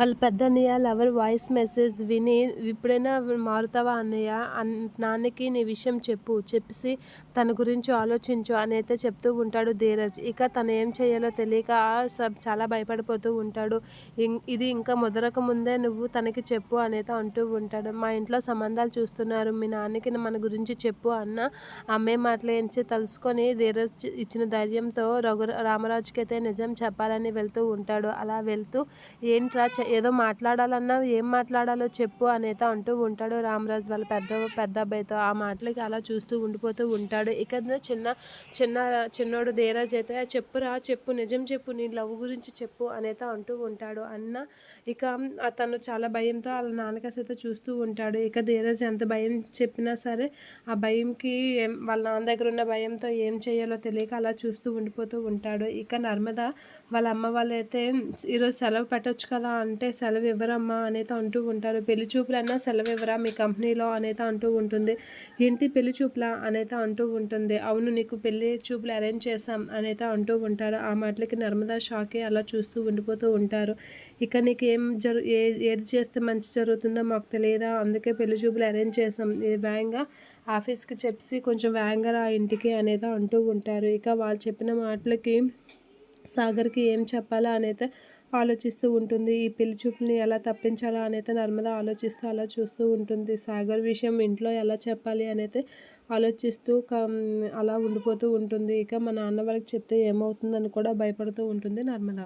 వాళ్ళ పెద్ద అన్నయ్య లవర్ వాయిస్ మెసేజ్ విని ఇప్పుడైనా మారుతావా అన్నయ్య? అన్ నాన్నకి నీ విషయం చెప్పు చెప్పేసి తన గురించి ఆలోచించు అని అయితే చెప్తూ ఉంటాడు ధీరజ్. ఇక తను ఏం చేయాలో తెలియక సబ్ చాలా భయపడిపోతూ ఉంటాడు. ఇం- ఇది ఇంకా మొదలక ముందే నువ్వు తనకి చెప్పు అనేది అంటూ ఉంటాడు. మా ఇంట్లో సంబంధాలు చూస్తున్నారు. మీ నాన్నకి మన గురించి చెప్పు అన్న అమ్మే మాటలు ఏంచి తలుసుకొని ధీరజ్ ఇచ్చిన ధైర్యంతో రఘు రామరాజుకి అయితే నిజం చెప్పాలని వెళ్తూ ఉంటాడు. అలా వెళ్తూ ఏంట్రా ఏదో మాట్లాడాలన్నా ఏం మాట్లాడాలో చెప్పు అనేత అంటూ ఉంటాడు. రామరాజు వాళ్ళ పెద్ద పెద్ద అబ్బాయితో ఆ మాటలకి అలా చూస్తూ ఉండిపోతూ ఉంటాడు. ఇక చిన్న చిన్న చిన్నోడు దేరాజ్ అయితే చెప్పురా చెప్పు నిజం చెప్పు నీ లవ్ గురించి చెప్పు అనేత అంటూ ఉంటాడు. అన్న ఇక అతను చాలా భయంతో వాళ్ళ నాన్నక అయితే చూస్తూ ఉంటాడు. ఇక ధీరజ్ ఎంత భయం చెప్పినా సరే ఆ భయంకి ఏం- వాళ్ళ నాన్న దగ్గర ఉన్న భయంతో ఏం చేయాలో తెలియక అలా చూస్తూ ఉండిపోతూ ఉంటాడు. ఇక నర్మద వాళ్ళ అమ్మ వాళ్ళు అయితే ఈరోజు సెలవు పెట్టచ్చు కదా అంటే సెలవు ఇవ్వరమ్మా అనేది అంటూ ఉంటారు. పెళ్ళి చూపులన్నా సెలవు ఇవ్వరా మీ కంపెనీలో అనేది అంటూ ఉంటుంది. ఏంటి పెళ్ళి చూపులా అనేది అంటూ ఉంటుంది. అవును నీకు పెళ్ళి చూపులు అరేంజ్ చేశాం అనేది అంటూ ఉంటారు. ఆ మాటలకి నర్మదా షాకే అలా చూస్తూ ఉండిపోతూ ఉంటారు. ఇక నీకు ఏం జరు ఏ ఏది చేస్తే మంచి జరుగుతుందో మాకు తెలియదా? అందుకే పెళ్ళి చూపులు అరేంజ్ చేసాం ఇది భయంగా ఆఫీస్కి చెప్పి కొంచెం వేగంగా ఇంటికి అనేది అంటూ ఉంటారు. ఇక వాళ్ళు చెప్పిన మాటలకి సాగర్కి ఏం చెప్పాలా అనేది ఆలోచిస్తూ ఉంటుంది. ఈ పెళ్ళి ఎలా తప్పించాలా అనేది నర్మద ఆలోచిస్తూ అలా చూస్తూ ఉంటుంది. సాగర్ విషయం ఇంట్లో ఎలా చెప్పాలి అనేది ఆలోచిస్తూ అలా ఉండిపోతూ ఉంటుంది. ఇక మా నాన్న వాళ్ళకి చెప్తే ఏమవుతుందని కూడా భయపడుతూ ఉంటుంది నర్మద.